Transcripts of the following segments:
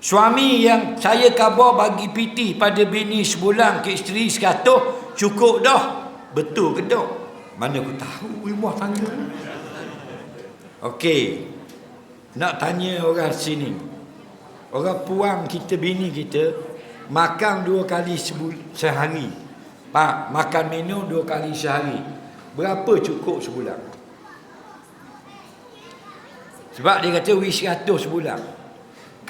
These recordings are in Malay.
Suami yang saya khabar bagi piti pada bini sebulan ke isteri sekatus cukup dah. Betul ke tak? Mana aku tahu rumah tangga. Okey. Nak tanya orang sini. Orang puang kita bini kita makan dua kali sehari. Pak, makan minum dua kali sehari. Berapa cukup sebulan? Sebab dia kata wis 100 sebulan.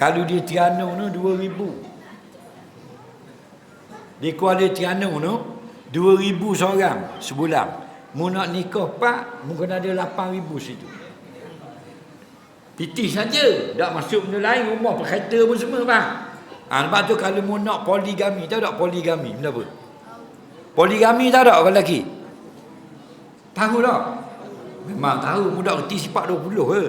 Kalau dia Terengganu tu 2000. Di Kuala Terengganu tu 2000 seorang sebulan. Mu nak nikah pak, mu kena ada 8000 situ. Piti saja, tak masuk benda lain rumah perkhata pun semua bang. Ha, sebab tu kalau mu nak poligami, tahu tak poligami benda apa? Poligami tahu tak orang lelaki? Tahu tak? Memang tahu, mudah reti sifat 20 ke.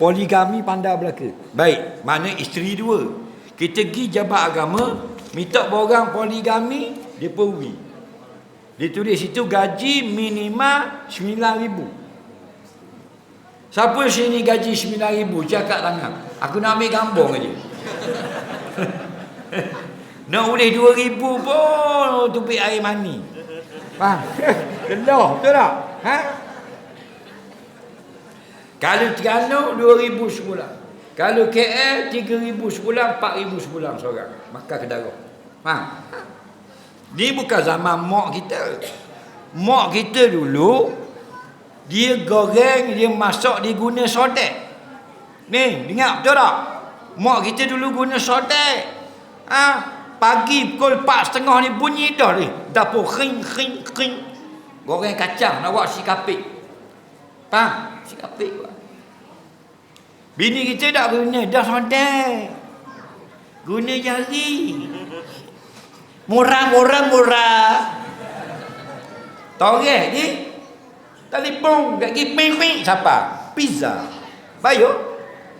Poligami pandai belaka. Baik, mana isteri dua. Kita pergi jabat agama, minta borang poligami, dia pergi. Dia tulis situ gaji minimal 9000. Siapa sini gaji 9000 cakap tangan. Aku nak ambil gambar aja. nak boleh 2000 pun tupik air mani. Faham? Kelah, betul tak? Ha? Kalau Terengganu 2000 sebulan. Kalau KL 3000 sebulan, 4000 sebulan seorang. Makan ke darah. Faham? Ni bukan zaman mak kita. Mak kita dulu dia goreng, dia masak, dia guna sodek. Ni, dengar betul tak? Mak kita dulu guna sodek. Ha? Pagi pukul 4.30 ni bunyi dah ni. Dapur khing, khing, khing. Goreng kacang, nak buat si kapik. Faham? Si kapik buat. Bini kita tak guna, dah sodek. Guna jari. Murah-murah murah. Tahu ke ni? Telefon kat gigi ping siapa? Pizza. Bayar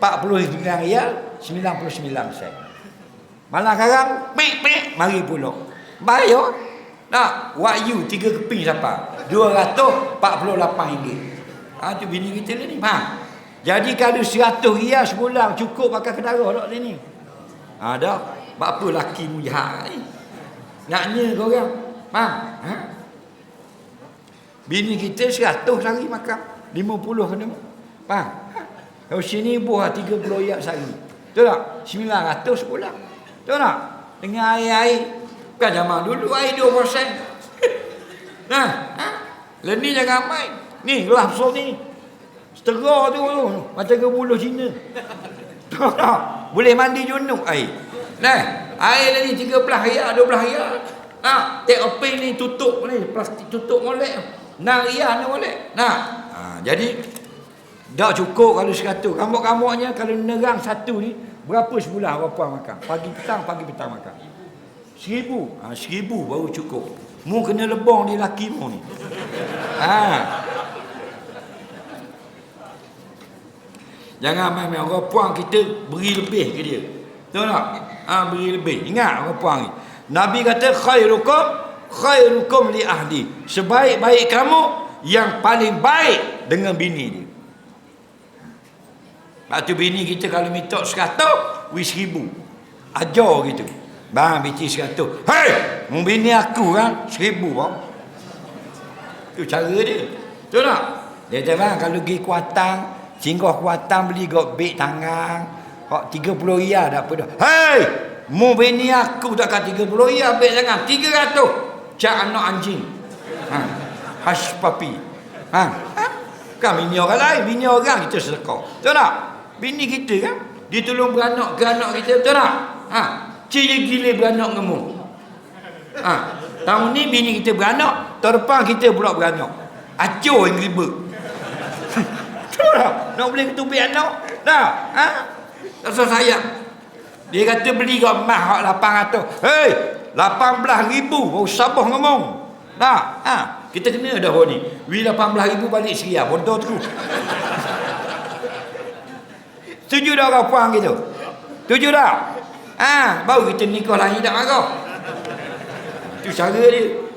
49 riyal 99 sen. Malah sekarang ping ping mari pula. Bayar nak wahyu tiga keping siapa? 248 ringgit. Ha tu bini kita ni. Ha. Jadi kalau 100 riyal sebulan cukup pakai kedara tak ni? Ha dah. Apa laki mu jahat ni? Naknya kau orang. Faham? Ha? Bini kita 100 sehari makan. 50 kena. Faham? Ha? Kalau sini buah 30 yak sehari. Betul tak? 900 sebulan. Betul tak? Dengan air-air. Kan zaman dulu air 2%. nah, ha? Leni jangan main. Ni gelas besar ni. Setera tu tu. Macam ke buluh Cina. Boleh mandi junuk air. Nah, air ni 13 ringgit, 12 ringgit. Nah, tek openg ni tutup ni, plastik tutup molek. Nah, ria ni molek. Nah, ha, jadi dah cukup kalau 100. Kamu-kamunya kalau nerang satu ni berapa sebulan berapa makan? Pagi petang, pagi petang makan. Seribu. Ha, seribu baru cukup. Mu kena lebong di laki mu ni. Ha. Jangan main-main orang puang kita beri lebih ke dia. Tahu tak? Ha, beri lebih. Ingat orang puang ni. Nabi kata khairukum khairukum li ahli. Sebaik-baik kamu yang paling baik dengan bini dia. Lepas tu bini kita kalau minta seratus, wis seribu. Ajar gitu. Bang, binti seratus. Hei! Bini aku kan, seribu bang. Tu cara dia. Betul tak? Dia kata bang, kalau pergi kuatang, singgah kuatang beli gok beg tangan. Hak 30 riyal dah apa dah. Hei! Mu bini aku takkan 30 riyal beg tangan. 300. Cak anak anjing. Ha. Hash papi. Ha. ha? Kan bini orang lain, bini orang kita sedekah. Betul tak? Bini kita kan, dia tolong beranak ke anak kita, betul tak? Ha. Ciri gila beranak dengan mu. Ha. Tahun ni bini kita beranak, tahun depan kita pula beranak. Acur yang ribet. Betul tak? Nak boleh ketubik anak? Tak? Ha? Rasa sayang. Dia kata beli kat emas 800. Hei, 18 ribu baru sabah ngomong. Tak? Ha? Kita kena dah ni. Wi 18 ribu balik seria. Bodoh tu. Setuju dah orang puang gitu? Setuju tak? Ha, baru kita nikah lagi tak marah. Itu cara dia.